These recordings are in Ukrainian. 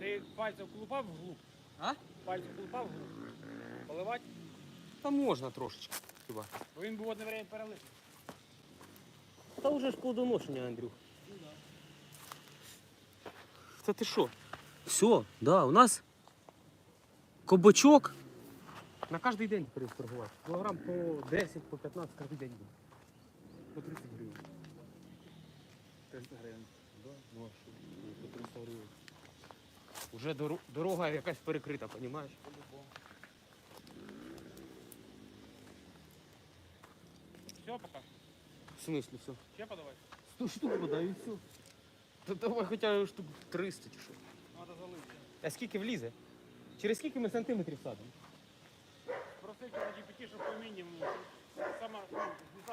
Ти пальцем клупав вглуб? А? Пальцем клупав вглуб? Поливати? Та можна трошечки хіба. Бо Він був одне время перелив. Та вже ж плодоношення, Андрюх. Та ти що? Все, да, у нас кобачок на кожний день пересторгувати. Кілограм по 10, по 15 кожен день буде. По 30 гривень. 300 гривень. Да? Ну, а що? По 300 гривень. Уже доро- дорога якась перекрита, розумієш? Все, пока. В смислі все? Ще подавай. 100 штук вода і все. Та давай хоча б штук 300 чи що. Надо залити. А скільки влізе? Через скільки ми сантиметрів садимо? Просить на GPT, щоб по мінімуму. Знаю,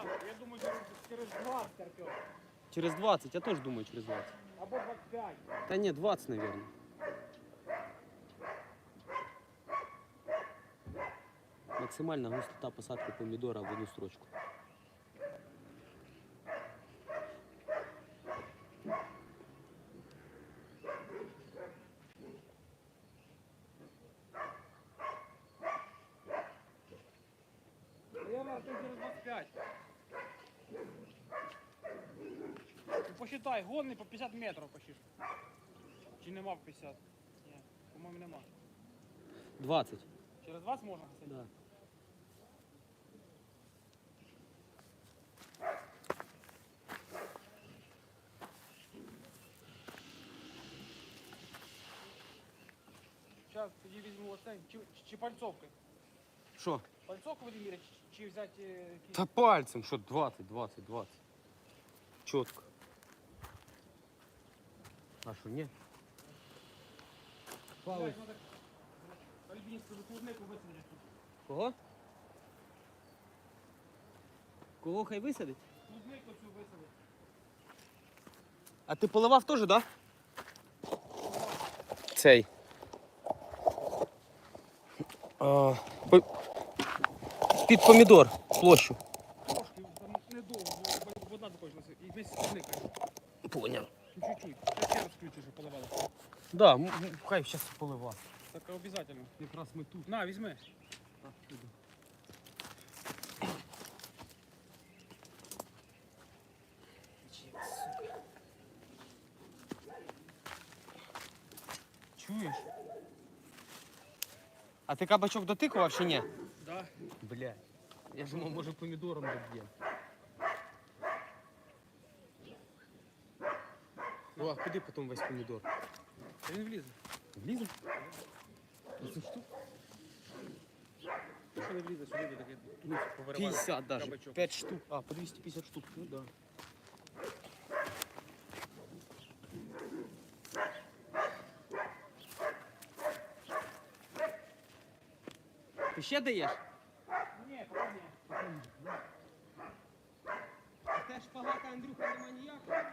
я думаю, через, через 20 Артем. Через 20, я теж думаю через 20. Або 25. Та ні, 20, мабуть. Максимальна густота посадки помідора в одну строчку. Наверное, Артем через 25. Посчитай, гонний по 50 метрів почти. Чи нема по 50? Ні, по-моєму нема. 20. Через 20 можна гасити? Да. Зараз тоді візьму оцей. Чи, чи пальцовкою? Що? Пальцовку будемо чи, взяти е, якийсь? Та пальцем, що 20, 20, 20. Чітко. А що, ні? Палець. Альбінську клубнику висадити тут. Кого? Кого хай висадить? Клубнику цю висадити. А ти поливав теж, так? Да? Цей. А, по... Під помідор площу. Трошки, там недовго, бо вода закончилася. І весь клубника. Поняв. Чуть-чуть. Ще раз включу, щоб поливали. Да, м- м, хай зараз полива. Так обов'язково. Якраз ми тут. На, візьми. Чуєш? А ти кабачок дотикував чи ні? Да. Бля. Я ж думав, може помідором доб'ємо. О, а куди потім весь помідор? Та він влізе. Влізе? Оце штук? Що не влізе, сюди таке туниці повиривали. 50 даже. кабачок. 5 штук. А, по 250 штук. Ну да. Ти ще даєш? Jakaś palata Andrucha do maniaka.